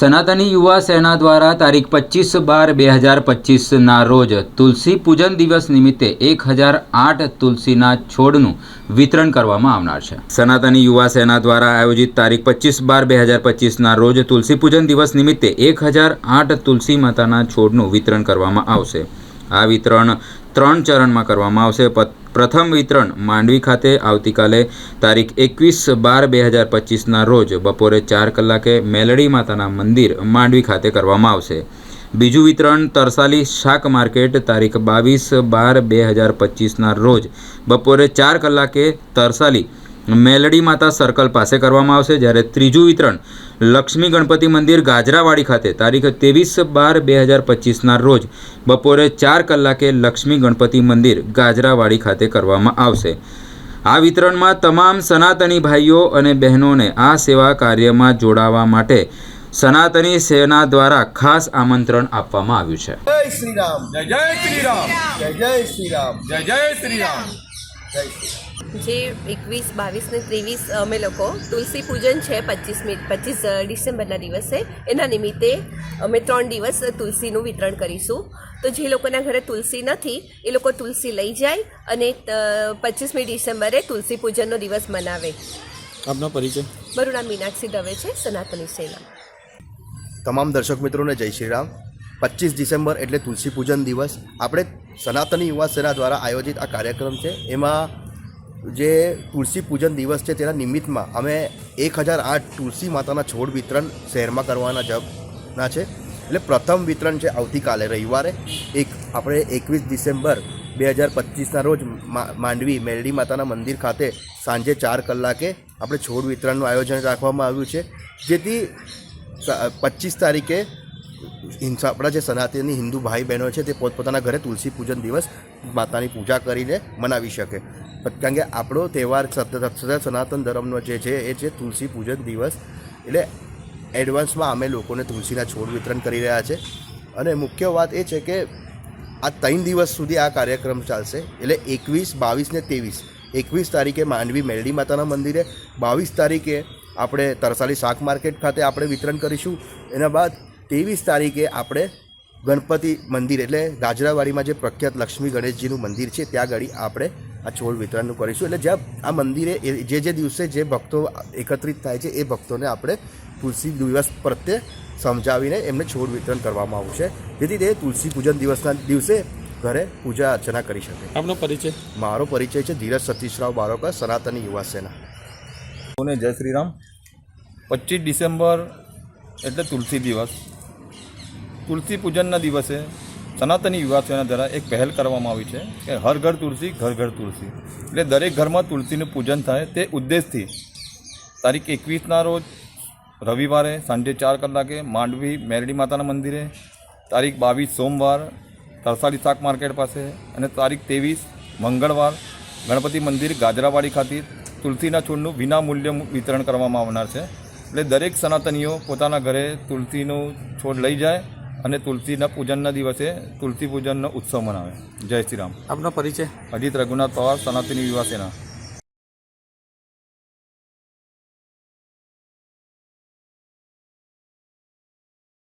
સનાતની યુવા સેના દ્વારા તારીખ પચીસ બાર બે હજાર પચીસના રોજ તુલસી પૂજન દિવસ નિમિત્તે એક હજાર આઠ તુલસીના છોડનું વિતરણ કરવામાં આવનાર છે. સનાતની યુવા સેના દ્વારા આયોજિત તારીખ પચીસ બાર બે હજાર પચીસના રોજ તુલસી પૂજન દિવસ નિમિત્તે એક હજાર આઠ તુલસી માતાના છોડનું વિતરણ કરવામાં આવશે. આ વિતરણ ત્રણ ચરણમાં કરવામાં આવશે. પ્રથમ વિતરણ માંડવી ખાતે આવતીકાલે તારીખ એકવીસ બાર બે હજાર પચીસના રોજ બપોરે ચાર કલાકે મેલડી માતાના મંદિર માંડવી ખાતે કરવામાં આવશે. બીજું વિતરણ તરસાલી શાક માર્કેટ તારીખ બાવીસ બાર બે હજાર પચીસના રોજ બપોરે ચાર કલાકે તરસાલી મેલડી માતા સર્કલ પાસે કરવામાં આવશે જ્યારે ત્રીજું વિતરણ લક્ષ્મી ગણપતિ મંદિર ગાજરાવાડી ખાતે તારીખ ત્રેવીસ બાર બે હજાર પચીસના રોજ બપોરે ચાર કલાકે લક્ષ્મી ગણપતિ મંદિર ગાજરાવાડી ખાતે કરવામાં આવશે. આ વિતરણમાં તમામ સનાતની ભાઈઓ અને બહેનોને આ સેવા કાર્યમાં જોડાવા માટે સનાતની સેના દ્વારા ખાસ આમંત્રણ આપવામાં આવ્યું છે. જય શ્રી રામ. જય જય શ્રી રામ. જય જય શ્રી રામ. જય જય શ્રી રામ. જય શ્રી રામ. જે એકવીસ બાવીસ ને ત્રેવીસ અમે લોકો તુલસી પૂજન છે પચીસમી પચીસ ડિસેમ્બરના દિવસે. એના નિમિત્તે અમે ત્રણ દિવસ તુલસીનું વિતરણ કરીશું. તો જે લોકોના ઘરે તુલસી નથી એ લોકો તુલસી લઈ જાય અને પચીસમી ડિસેમ્બરે તુલસી પૂજનનો દિવસ મનાવે. આપનો પરિચય? મારું નામ મીનાક્ષી દવે છે સનાતની સેના. તમામ દર્શક મિત્રોને જય શ્રી રામ. પચીસ ડિસેમ્બર એટલે તુલસી પૂજન દિવસ. આપણે સનાતની યુવા સેના દ્વારા આયોજિત આ કાર્યક્રમ છે. એમાં જે તુલસી પૂજન દિવસ છે તેના નિમિત્તમાં અમે એક હજાર આઠ તુલસી માતાના છોડ વિતરણ શહેરમાં કરવાના જબના છે. એટલે પ્રથમ વિતરણ છે આવતીકાલે રવિવારે. એક આપણે એકવીસ ડિસેમ્બર બે હજાર પચીસના રોજ માંડવી મેલડી માતાના મંદિર ખાતે સાંજે ચાર કલાકે આપણે છોડ વિતરણનું આયોજન રાખવામાં આવ્યું છે. જેથી પચીસ તારીખે હિંસા આપણા જે સનાતની હિન્દુ ભાઈ બહેનો છે તે પોતપોતાના ઘરે તુલસી પૂજન દિવસ માતાની પૂજા કરીને મનાવી શકે. કારણ કે આપણો તહેવાર સનાતન ધર્મનો જે છે, એ છે તુલસી પૂજન દિવસ. એટલે એડવાન્સમાં અમે લોકોને તુલસીના છોડ વિતરણ કરી રહ્યા છે. અને મુખ્ય વાત એ છે કે આ ત્રણ દિવસ સુધી આ કાર્યક્રમ ચાલશે. એટલે એકવીસ, બાવીસ ને ત્રેવીસ. એકવીસ તારીખે માંડવી મેરડી માતાના મંદિરે. બાવીસ તારીખે આપણે તરસાલી શાક માર્કેટ ખાતે આપણે વિતરણ કરીશું. એના બાદ ત્રેવીસ તારીખે આપણે ગણપતિ મંદિર, એટલે ગાજરાવાડીમાં જે પ્રખ્યાત લક્ષ્મી ગણેશજીનું મંદિર છે, ત્યાં આગળ આપણે આ છોડ વિતરણનું કરીશું. એટલે જ્યાં આ મંદિરે એ- જે જે દિવસે જે ભક્તો એકત્રિત થાય છે એ ભક્તોને આપણે તુલસી દિવસ પ્રત્યે સમજાવીને એમને છોડ વિતરણ કરવામાં આવશે જેથી તે તુલસી પૂજન દિવસના દિવસે ઘરે પૂજા અર્ચના કરી શકે. આપનો પરિચય? મારો પરિચય છે ધીરજ સતીશરાવ બારોકા સનાતની યુવા સેના. અને જય શ્રી રામ પચીસ ડિસેમ્બર એટલે તુલસી દિવસ. તુલસી પૂજનના દિવસે સનાતની યુવા દ્વારા એક પહેલ કરવામાં આવી છે કે હર ઘર તુલસી, ઘર ઘર તુલસી. એટલે દરેક ઘરમાં તુલસીનું પૂજન થાય તે ઉદ્દેશથી. તારીખ એકવીસના રોજ રવિવારે સાંજે ચાર કલાકે માંડવી મેરડી માતાના મંદિરે, તારીખ બાવીસ સોમવાર તરસાડી શાક માર્કેટ પાસે અને તારીખ ત્રેવીસ મંગળવાર ગણપતિ મંદિર ગાજરાવાડી ખાતે તુલસીના છોડનું વિના મૂલ્ય વિતરણ કરવામાં આવનાર છે. એટલે દરેક સનાતનીઓ પોતાના ઘરે તુલસીનો છોડ લઈ જાય અને તુલસીના પૂજનના દિવસે તુલસી પૂજનનો ઉત્સવ મનાવે. જય શ્રી રામ. આપનો પરિચય. અજીત રઘુનાથ પવાર સનાતની યુવા સેના.